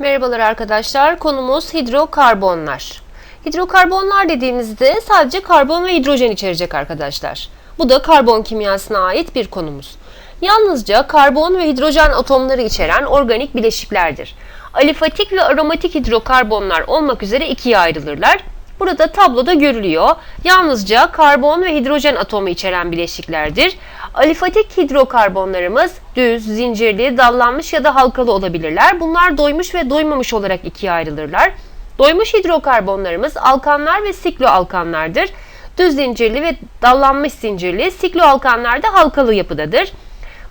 Merhabalar arkadaşlar. Konumuz hidrokarbonlar. Hidrokarbonlar dediğimizde sadece karbon ve hidrojen içerecek arkadaşlar. Bu da karbon kimyasına ait bir konumuz. Yalnızca karbon ve hidrojen atomları içeren organik bileşiklerdir. Alifatik ve aromatik hidrokarbonlar olmak üzere ikiye ayrılırlar. Burada tabloda görülüyor. Yalnızca karbon ve hidrojen atomu içeren bileşiklerdir. Alifatik hidrokarbonlarımız düz, zincirli, dallanmış ya da halkalı olabilirler. Bunlar doymuş ve doymamış olarak ikiye ayrılırlar. Doymuş hidrokarbonlarımız alkanlar ve sikloalkanlardır. Düz zincirli ve dallanmış zincirli, sikloalkanlar da halkalı yapıdadır.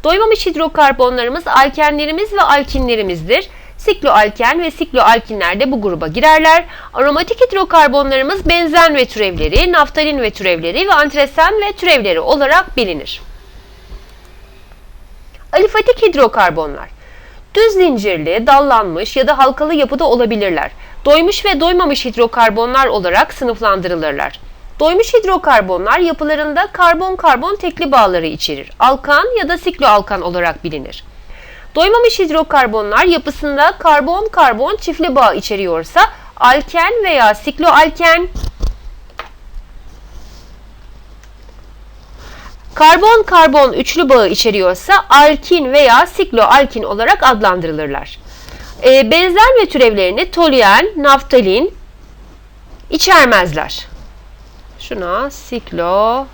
Doymamış hidrokarbonlarımız alkenlerimiz ve alkinlerimizdir. Sikloalken ve sikloalkinler de bu gruba girerler. Aromatik hidrokarbonlarımız benzen ve türevleri, naftalin ve türevleri ve antresen ve türevleri olarak bilinir. Alifatik hidrokarbonlar düz zincirli, dallanmış ya da halkalı yapıda olabilirler. Doymuş ve doymamış hidrokarbonlar olarak sınıflandırılırlar. Doymuş hidrokarbonlar yapılarında karbon-karbon tekli bağları içerir. Alkan ya da sikloalkan olarak bilinir. Doymamış hidrokarbonlar yapısında karbon-karbon çiftli bağ içeriyorsa alken veya sikloalken, karbon-karbon üçlü bağı içeriyorsa alkin veya sikloalkin olarak adlandırılırlar. E, benzer ve türevlerini toluen, naftalin içermezler. Şuna sikloalken.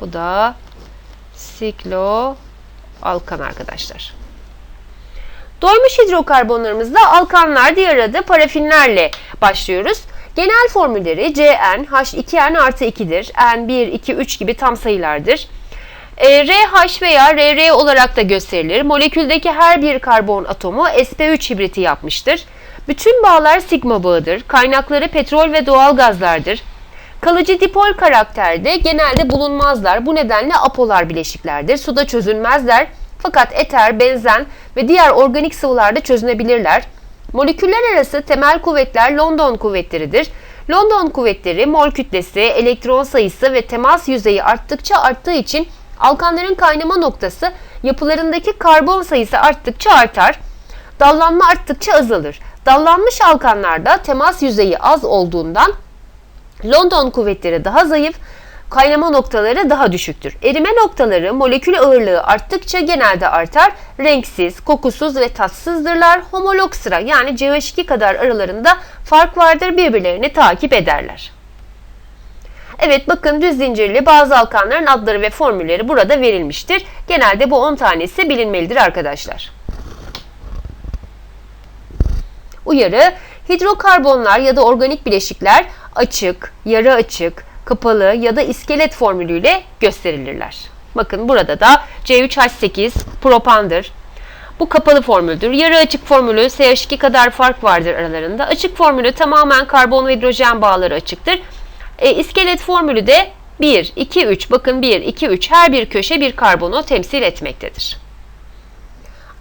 Bu da siklo alkan arkadaşlar. Doymuş hidrokarbonlarımızda alkanlar diğer adı parafinlerle başlıyoruz. Genel formülleri CN, H2N artı 2'dir. N1, 2, 3 gibi tam sayılardır. E, RH veya RR olarak da gösterilir. Moleküldeki her bir karbon atomu sp3 hibriti yapmıştır. Bütün bağlar sigma bağıdır. Kaynakları petrol ve doğal gazlardır. Kalıcı dipol karakterde genelde bulunmazlar. Bu nedenle apolar bileşiklerdir. Suda çözünmezler. Fakat eter, benzen ve diğer organik sıvılarda çözünebilirler. Moleküller arası temel kuvvetler London kuvvetleridir. London kuvvetleri mol kütlesi, elektron sayısı ve temas yüzeyi arttıkça arttığı için alkanların kaynama noktası yapılarındaki karbon sayısı arttıkça artar. Dallanma arttıkça azalır. Dallanmış alkanlarda temas yüzeyi az olduğundan London kuvvetleri daha zayıf, kaynama noktaları daha düşüktür. Erime noktaları molekül ağırlığı arttıkça genelde artar. Renksiz, kokusuz ve tatsızdırlar. Homolog sıra yani CH2 kadar aralarında fark vardır birbirlerini takip ederler. Evet bakın düz zincirli bazı alkanların adları ve formülleri burada verilmiştir. Genelde bu 10 tanesi bilinmelidir arkadaşlar. Uyarı Hidrokarbonlar ya da organik bileşikler açık, yarı açık, kapalı ya da iskelet formülüyle gösterilirler. Bakın burada da C3H8 propandır. Bu kapalı formüldür. Yarı açık formülü CH2 kadar fark vardır aralarında. Açık formülü tamamen karbon ve hidrojen bağları açıktır. E, iskelet formülü de 1, 2, 3. Bakın 1, 2, 3 her bir köşe bir karbonu temsil etmektedir.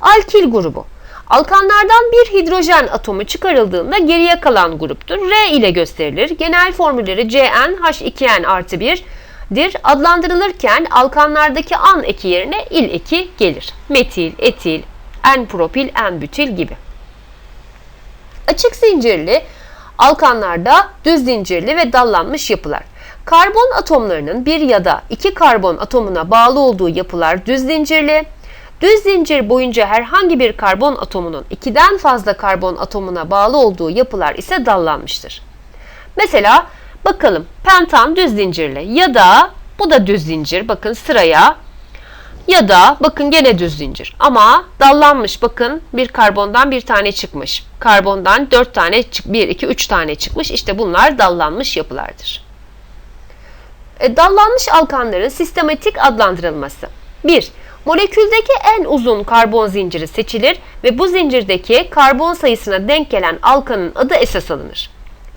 Alkil grubu. Alkanlardan bir hidrojen atomu çıkarıldığında geriye kalan gruptur. R ile gösterilir. Genel formülleri CnH2n artı 1'dir. Adlandırılırken alkanlardaki an eki yerine il eki gelir. Metil, etil, N-propil, N-bütil gibi. Açık zincirli alkanlarda düz zincirli ve dallanmış yapılar. Karbon atomlarının bir ya da iki karbon atomuna bağlı olduğu yapılar düz zincirli, Düz zincir boyunca herhangi bir karbon atomunun ikiden fazla karbon atomuna bağlı olduğu yapılar ise dallanmıştır. Mesela bakalım pentan düz zincirli ya da bu da düz zincir bakın sıraya ya da bakın gene düz zincir ama dallanmış bakın bir karbondan bir tane çıkmış. Karbondan 4 tane 1 2 3 tane çıkmış. İşte bunlar dallanmış yapılardır. E, dallanmış alkanların sistematik adlandırılması. 1. Moleküldeki en uzun karbon zinciri seçilir ve bu zincirdeki karbon sayısına denk gelen alkanın adı esas alınır.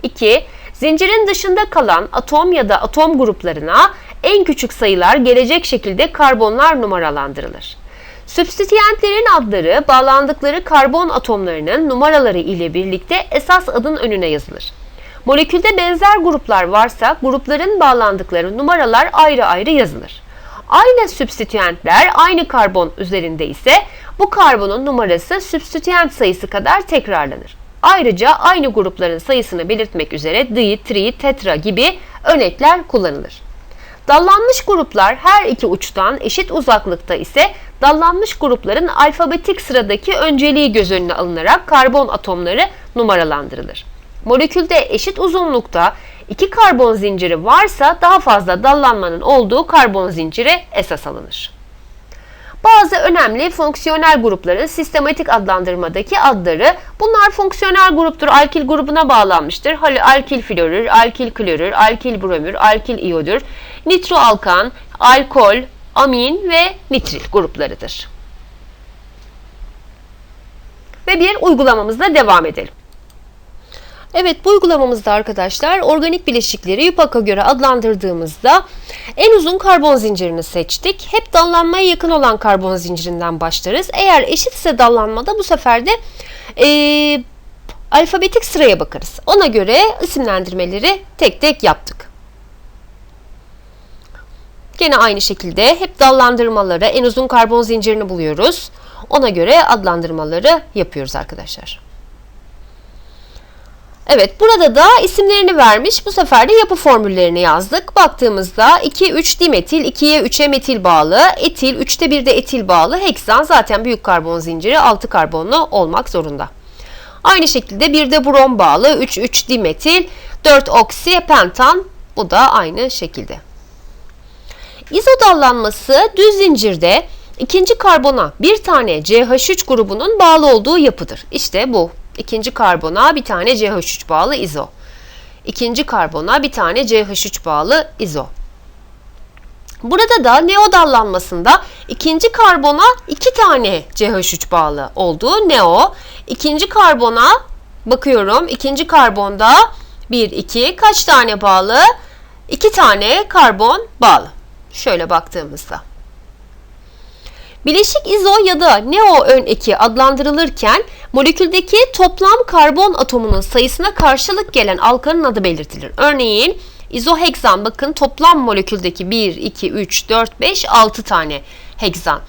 2. Zincirin dışında kalan atom ya da atom gruplarına en küçük sayılar gelecek şekilde karbonlar numaralandırılır. Sübstitüentlerin adları bağlandıkları karbon atomlarının numaraları ile birlikte esas adın önüne yazılır. Molekülde benzer gruplar varsa grupların bağlandıkları numaralar ayrı ayrı yazılır. Aynı sübstitüentler aynı karbon üzerinde ise bu karbonun numarası sübstitüent sayısı kadar tekrarlanır. Ayrıca aynı grupların sayısını belirtmek üzere di, tri, tetra gibi örnekler kullanılır. Dallanmış gruplar her iki uçtan eşit uzaklıkta ise dallanmış grupların alfabetik sıradaki önceliği göz önüne alınarak karbon atomları numaralandırılır. Molekülde eşit uzunlukta iki karbon zinciri varsa daha fazla dallanmanın olduğu karbon zinciri esas alınır. Bazı önemli fonksiyonel grupların sistematik adlandırmadaki adları bunlar fonksiyonel gruptur. Alkil grubuna bağlanmıştır. Alkil florür, alkil klorür, alkil bromür, alkil iyodür, nitroalkan, alkol, amin ve nitril gruplarıdır. Ve bir uygulamamızla devam edelim. Evet bu uygulamamızda arkadaşlar organik bileşikleri YUPAC'a göre adlandırdığımızda en uzun karbon zincirini seçtik. Hep dallanmaya yakın olan karbon zincirinden başlarız. Eğer eşitse dallanmada bu sefer de e, alfabetik sıraya bakarız. Ona göre isimlendirmeleri tek tek yaptık. Gene aynı şekilde hep dallandırmaları en uzun karbon zincirini buluyoruz. Ona göre adlandırmaları yapıyoruz arkadaşlar. Evet burada da isimlerini vermiş. Bu sefer de yapı formüllerini yazdık. Baktığımızda 2 3 dimetil, 2'ye 3'e metil bağlı, etil, 3'te 1'de etil bağlı. Heksan zaten büyük karbon zinciri 6 karbonlu olmak zorunda. Aynı şekilde 1'de brom bağlı, 3 3 dimetil, 4 oksi pentan bu da aynı şekilde. İzodallanması düz zincirde ikinci karbona bir tane CH3 grubunun bağlı olduğu yapıdır. İşte bu İkinci karbona bir tane CH3 bağlı izo. İkinci karbona bir tane CH3 bağlı izo. Burada da neo dallanmasında ikinci karbona iki tane CH3 bağlı olduğu neo. İkinci karbona bakıyorum. ikinci karbonda 1, 2 kaç tane bağlı? 2 tane karbon bağlı. Şöyle baktığımızda. Bileşik izo ya da neo ön eki adlandırılırken moleküldeki toplam karbon atomunun sayısına karşılık gelen alkanın adı belirtilir. Örneğin izoheksan bakın toplam moleküldeki 1, 2, 3, 4, 5, 6 tane heksan.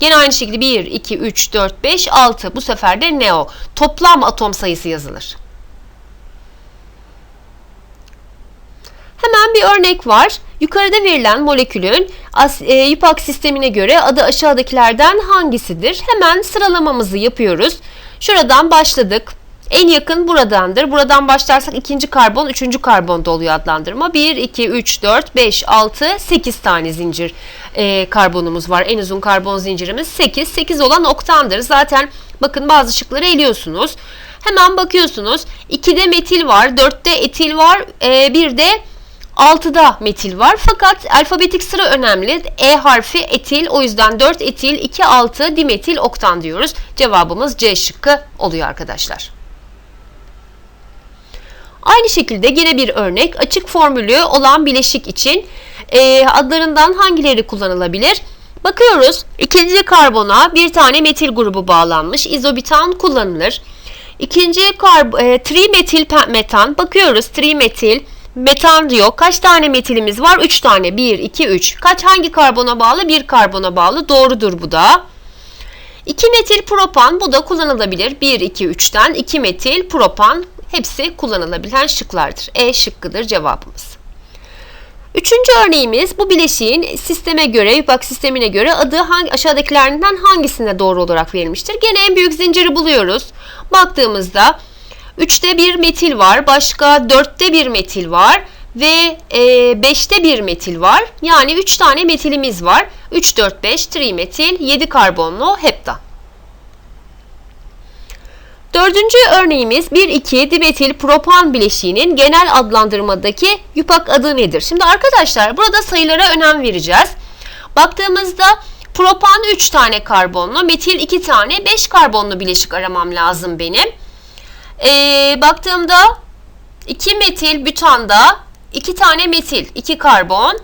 Yine aynı şekilde 1, 2, 3, 4, 5, 6 bu sefer de neo. Toplam atom sayısı yazılır. Hemen bir örnek var. Yukarıda verilen molekülün e, YUPAC sistemine göre adı aşağıdakilerden hangisidir? Hemen sıralamamızı yapıyoruz. Şuradan başladık. En yakın buradandır. Buradan başlarsak ikinci karbon, üçüncü karbonda oluyor adlandırma. 1, 2, 3, 4, 5, 6, 8 tane zincir e, karbonumuz var. En uzun karbon zincirimiz 8. 8 olan oktandır. Zaten bakın bazı şıkları eliyorsunuz. Hemen bakıyorsunuz. 2'de metil var, 4'te etil var, e, bir de 6'da metil var. Fakat alfabetik sıra önemli. E harfi etil. O yüzden 4 etil, 2 6 dimetil oktan diyoruz. Cevabımız C şıkkı oluyor arkadaşlar. Aynı şekilde yine bir örnek. Açık formülü olan bileşik için e, adlarından hangileri kullanılabilir? Bakıyoruz. İkinci karbona bir tane metil grubu bağlanmış. İzobitan kullanılır. İkinci karb e, trimetil metan. Bakıyoruz. Trimetil metan diyor. Kaç tane metilimiz var? 3 tane. 1, 2, 3. Kaç hangi karbona bağlı? 1 karbona bağlı. Doğrudur bu da. 2 metil propan bu da kullanılabilir. 1, 2, 3'ten 2 metil propan hepsi kullanılabilen şıklardır. E şıkkıdır cevabımız. Üçüncü örneğimiz bu bileşiğin sisteme göre, YUPAC sistemine göre adı hangi, aşağıdakilerden hangisine doğru olarak verilmiştir? Gene en büyük zinciri buluyoruz. Baktığımızda 3'te bir metil var. Başka 4'te bir metil var. Ve e, 5'te bir metil var. Yani 3 tane metilimiz var. 3, 4, 5 trimetil 7 karbonlu heptan. Dördüncü örneğimiz 1,2 dimetil propan bileşiğinin genel adlandırmadaki yupak adı nedir? Şimdi arkadaşlar burada sayılara önem vereceğiz. Baktığımızda propan 3 tane karbonlu, metil 2 tane 5 karbonlu bileşik aramam lazım benim. Ee, baktığımda 2 metil bütanda 2 tane metil, 2 karbon,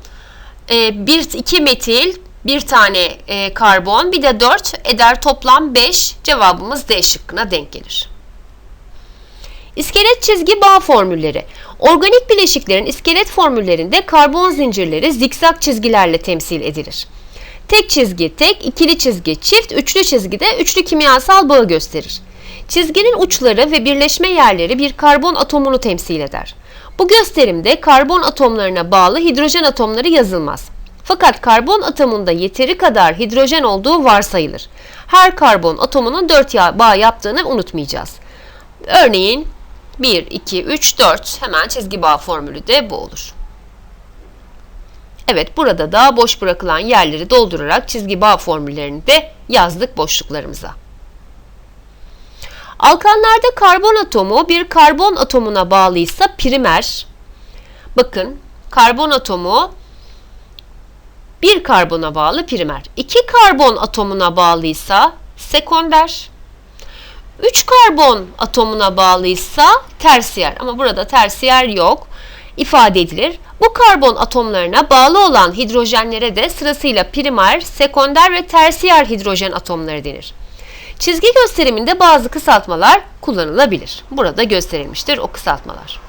1 e, 2 metil, 1 tane e, karbon, bir de 4 eder toplam 5. Cevabımız D şıkkına denk gelir. İskelet çizgi bağ formülleri. Organik bileşiklerin iskelet formüllerinde karbon zincirleri zikzak çizgilerle temsil edilir. Tek çizgi tek, ikili çizgi çift, üçlü çizgi de üçlü kimyasal bağı gösterir. Çizginin uçları ve birleşme yerleri bir karbon atomunu temsil eder. Bu gösterimde karbon atomlarına bağlı hidrojen atomları yazılmaz. Fakat karbon atomunda yeteri kadar hidrojen olduğu varsayılır. Her karbon atomunun 4 bağ yaptığını unutmayacağız. Örneğin 1, 2, 3, 4 hemen çizgi bağ formülü de bu olur. Evet burada da boş bırakılan yerleri doldurarak çizgi bağ formüllerini de yazdık boşluklarımıza. Alkanlarda karbon atomu bir karbon atomuna bağlıysa primer. Bakın karbon atomu bir karbona bağlı primer. İki karbon atomuna bağlıysa sekonder. 3 karbon atomuna bağlıysa tersiyer ama burada tersiyer yok ifade edilir. Bu karbon atomlarına bağlı olan hidrojenlere de sırasıyla primer, sekonder ve tersiyer hidrojen atomları denir. Çizgi gösteriminde bazı kısaltmalar kullanılabilir. Burada gösterilmiştir o kısaltmalar.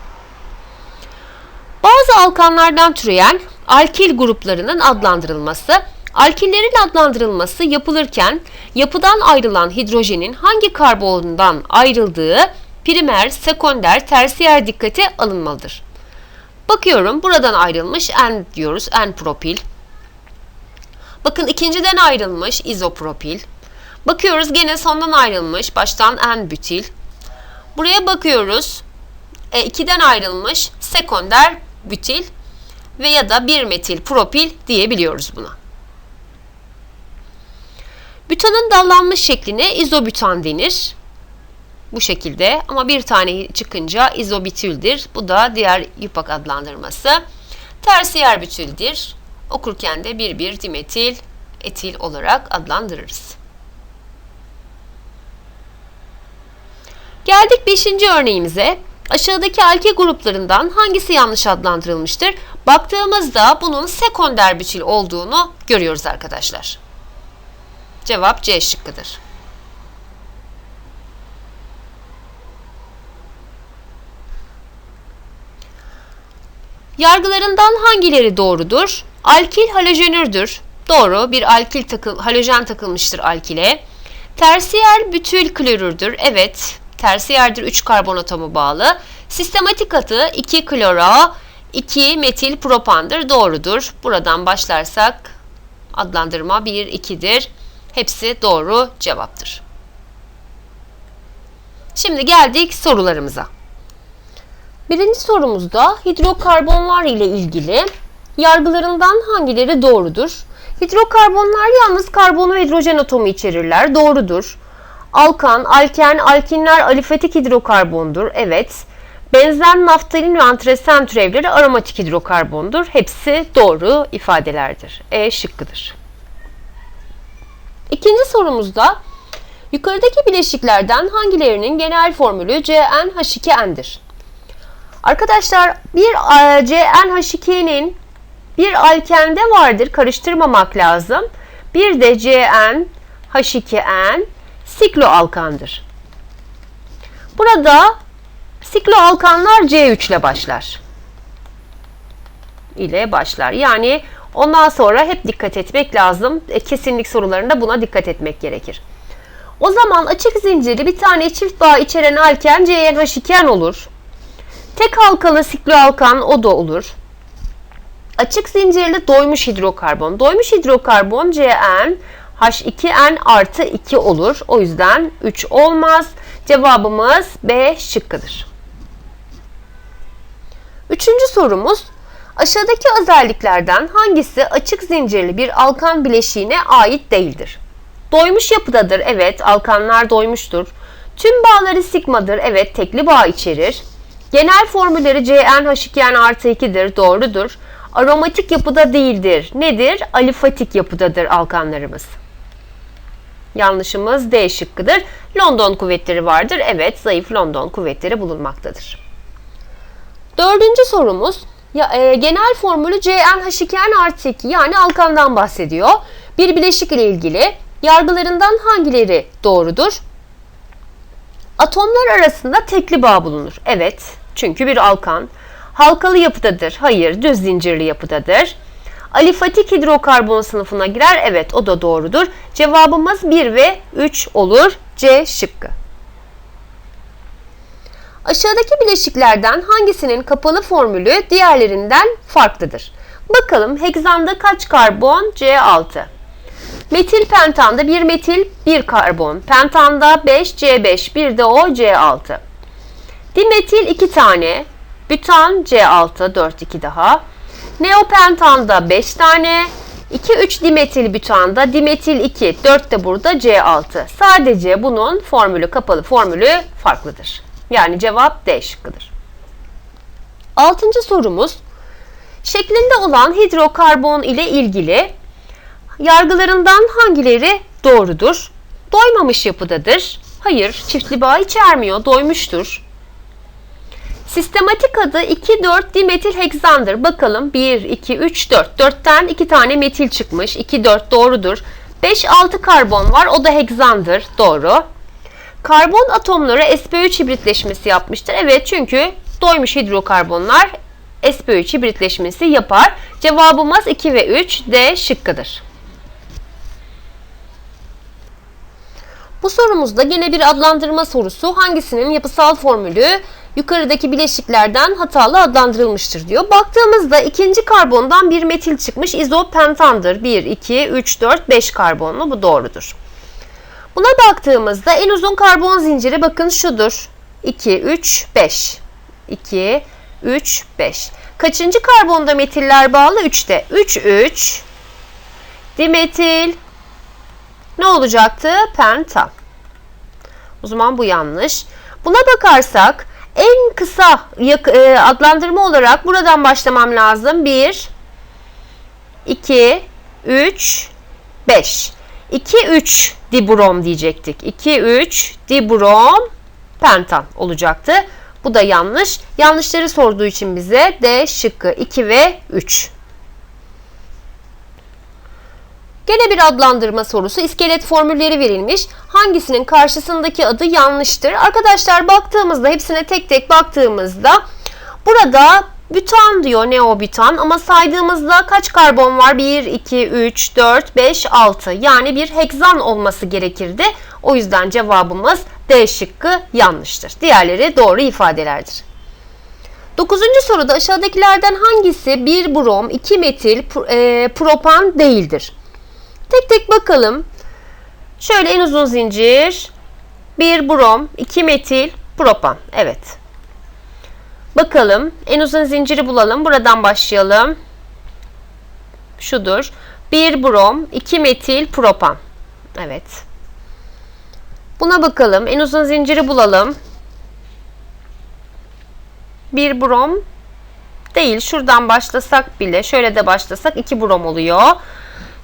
Bazı alkanlardan türeyen alkil gruplarının adlandırılması, alkillerin adlandırılması yapılırken yapıdan ayrılan hidrojenin hangi karbondan ayrıldığı primer, sekonder, tersiyer dikkate alınmalıdır. Bakıyorum buradan ayrılmış N diyoruz. N propil. Bakın ikinciden ayrılmış izopropil. Bakıyoruz gene sondan ayrılmış baştan N butil. Buraya bakıyoruz. E, 2'den ayrılmış sekonder butil ve ya da 1 metil propil diyebiliyoruz buna. Bütanın dallanmış şekline izobütan denir. Bu şekilde ama bir tane çıkınca izobitüldir. Bu da diğer yupak adlandırması. Tersiyer bütüldür. Okurken de bir bir dimetil etil olarak adlandırırız. Geldik 5. örneğimize. Aşağıdaki alkil gruplarından hangisi yanlış adlandırılmıştır? Baktığımızda bunun sekonder bütül olduğunu görüyoruz arkadaşlar. Cevap C şıkkıdır. Yargılarından hangileri doğrudur? Alkil halojenürdür. Doğru. Bir alkil takıl, halojen takılmıştır alkile. Tersiyer bütül klorürdür. Evet. Tersiyerdir 3 karbon atomu bağlı. Sistematik atı 2 klora 2 metil propandır. Doğrudur. Buradan başlarsak adlandırma 1 2'dir. Hepsi doğru cevaptır. Şimdi geldik sorularımıza. Birinci sorumuzda hidrokarbonlar ile ilgili yargılarından hangileri doğrudur? Hidrokarbonlar yalnız karbon ve hidrojen atomu içerirler. Doğrudur. Alkan, alken, alkinler alifetik hidrokarbondur. Evet. Benzen, naftalin ve antresen türevleri aromatik hidrokarbondur. Hepsi doğru ifadelerdir. E şıkkıdır. İkinci sorumuzda yukarıdaki bileşiklerden hangilerinin genel formülü CnH2n'dir? Arkadaşlar bir e, CnH2'nin bir alkende vardır. Karıştırmamak lazım. Bir de CnH2n sikloalkandır. Burada sikloalkanlar C3 ile başlar. ile başlar. Yani ondan sonra hep dikkat etmek lazım. E, kesinlik sorularında buna dikkat etmek gerekir. O zaman açık zincirli bir tane çift bağ içeren alken CnH2n olur. Tek halkalı sikloalkan o da olur. Açık zincirli doymuş hidrokarbon. Doymuş hidrokarbon CN H2N artı 2 olur. O yüzden 3 olmaz. Cevabımız B şıkkıdır. Üçüncü sorumuz. Aşağıdaki özelliklerden hangisi açık zincirli bir alkan bileşiğine ait değildir? Doymuş yapıdadır. Evet, alkanlar doymuştur. Tüm bağları sigmadır. Evet, tekli bağ içerir. Genel formülleri CnH2n artı 2'dir. Doğrudur. Aromatik yapıda değildir. Nedir? Alifatik yapıdadır alkanlarımız. Yanlışımız D şıkkıdır. London kuvvetleri vardır. Evet zayıf London kuvvetleri bulunmaktadır. Dördüncü sorumuz. Ya, e, genel formülü CnH2n artı 2 yani alkandan bahsediyor. Bir bileşik ile ilgili yargılarından hangileri doğrudur? Atomlar arasında tekli bağ bulunur. Evet çünkü bir alkan. Halkalı yapıdadır. Hayır düz zincirli yapıdadır. Alifatik hidrokarbon sınıfına girer. Evet o da doğrudur. Cevabımız 1 ve 3 olur. C şıkkı. Aşağıdaki bileşiklerden hangisinin kapalı formülü diğerlerinden farklıdır? Bakalım hegzanda kaç karbon? C6. Metil pentanda 1 metil 1 karbon. Pentanda 5 C5 bir de o C6. Dimetil 2 tane. Bütan C6 4 2 daha. Neopentanda 5 tane. 2 3 dimetil bütanda dimetil 2 4 de burada C6. Sadece bunun formülü kapalı formülü farklıdır. Yani cevap D şıkkıdır. Altıncı sorumuz şeklinde olan hidrokarbon ile ilgili yargılarından hangileri doğrudur? Doymamış yapıdadır. Hayır, çiftli bağ içermiyor, doymuştur. Sistematik adı 2,4 dimetil heksandır. Bakalım 1, 2, 3, 4. 4'ten 2 tane metil çıkmış. 2, 4 doğrudur. 5, 6 karbon var. O da heksandır. Doğru. Karbon atomları sp3 hibritleşmesi yapmıştır. Evet çünkü doymuş hidrokarbonlar sp3 hibritleşmesi yapar. Cevabımız 2 ve 3 D şıkkıdır. Bu sorumuzda yine bir adlandırma sorusu. Hangisinin yapısal formülü yukarıdaki bileşiklerden hatalı adlandırılmıştır diyor. Baktığımızda ikinci karbondan bir metil çıkmış izopentandır. 1, 2, 3, 4, 5 karbonlu bu doğrudur. Buna baktığımızda en uzun karbon zinciri bakın şudur. 2, 3, 5. 2, 3, 5. Kaçıncı karbonda metiller bağlı? 3'te. 3, 3. Dimetil. Ne olacaktı? Penta. O zaman bu yanlış. Buna bakarsak en kısa e, adlandırma olarak buradan başlamam lazım. 1, 2, 3, 5. 2, 3 dibrom diyecektik. 2, 3 dibrom pentan olacaktı. Bu da yanlış. Yanlışları sorduğu için bize D şıkkı 2 ve 3. Gene bir adlandırma sorusu. İskelet formülleri verilmiş. Hangisinin karşısındaki adı yanlıştır? Arkadaşlar baktığımızda hepsine tek tek baktığımızda burada Bütan diyor neobütan ama saydığımızda kaç karbon var? 1, 2, 3, 4, 5, 6. Yani bir heksan olması gerekirdi. O yüzden cevabımız D şıkkı yanlıştır. Diğerleri doğru ifadelerdir. Dokuzuncu soruda aşağıdakilerden hangisi 1 brom 2 metil e, propan değildir? Tek tek bakalım. Şöyle en uzun zincir 1 brom 2 metil propan. Evet. Bakalım. En uzun zinciri bulalım. Buradan başlayalım. Şudur. 1 brom, 2 metil propan. Evet. Buna bakalım. En uzun zinciri bulalım. 1 brom değil. Şuradan başlasak bile, şöyle de başlasak 2 brom oluyor.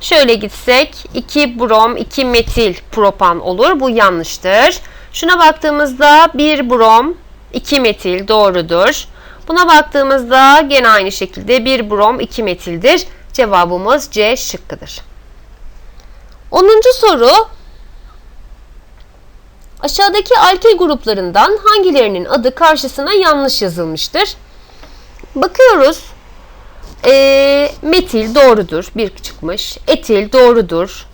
Şöyle gitsek 2 brom, 2 metil propan olur. Bu yanlıştır. Şuna baktığımızda 1 brom, 2 metil doğrudur. Buna baktığımızda gene aynı şekilde 1 brom 2 metildir. Cevabımız C şıkkıdır. 10. soru Aşağıdaki alkil gruplarından hangilerinin adı karşısına yanlış yazılmıştır? Bakıyoruz. E, metil doğrudur. Bir çıkmış. Etil doğrudur.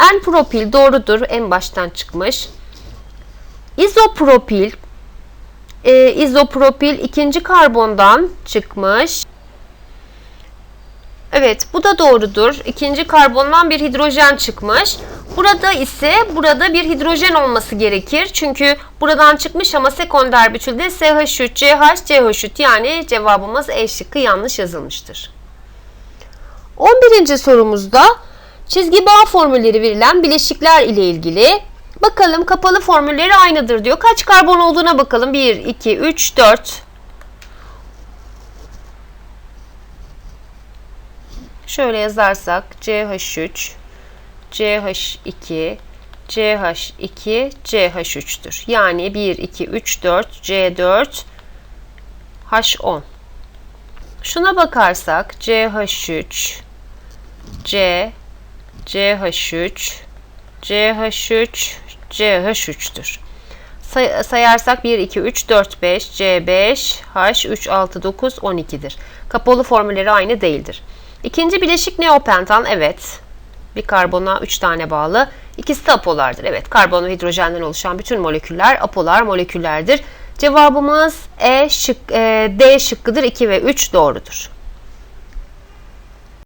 En-propil doğrudur. En baştan çıkmış. İzopropil e, izopropil ikinci karbondan çıkmış. Evet bu da doğrudur. İkinci karbondan bir hidrojen çıkmış. Burada ise burada bir hidrojen olması gerekir. Çünkü buradan çıkmış ama sekonder bütülde SH3, CH, CH3 yani cevabımız E şıkkı yanlış yazılmıştır. 11. sorumuzda çizgi bağ formülleri verilen bileşikler ile ilgili Bakalım kapalı formülleri aynıdır diyor. Kaç karbon olduğuna bakalım. 1, 2, 3, 4. Şöyle yazarsak CH3, CH2, CH2, CH3'tür. Yani 1, 2, 3, 4, C4, H10. Şuna bakarsak CH3, C, CH3, CH3, CH3'tür. Say sayarsak 1, 2, 3, 4, 5, C5, H, 3, 6, 9, 12'dir. Kapalı formülleri aynı değildir. İkinci bileşik neopentan. Evet. Bir karbona 3 tane bağlı. İkisi de apolardır. Evet, karbon ve hidrojenden oluşan bütün moleküller apolar moleküllerdir. Cevabımız E şık, e, D şıkkıdır. 2 ve 3 doğrudur.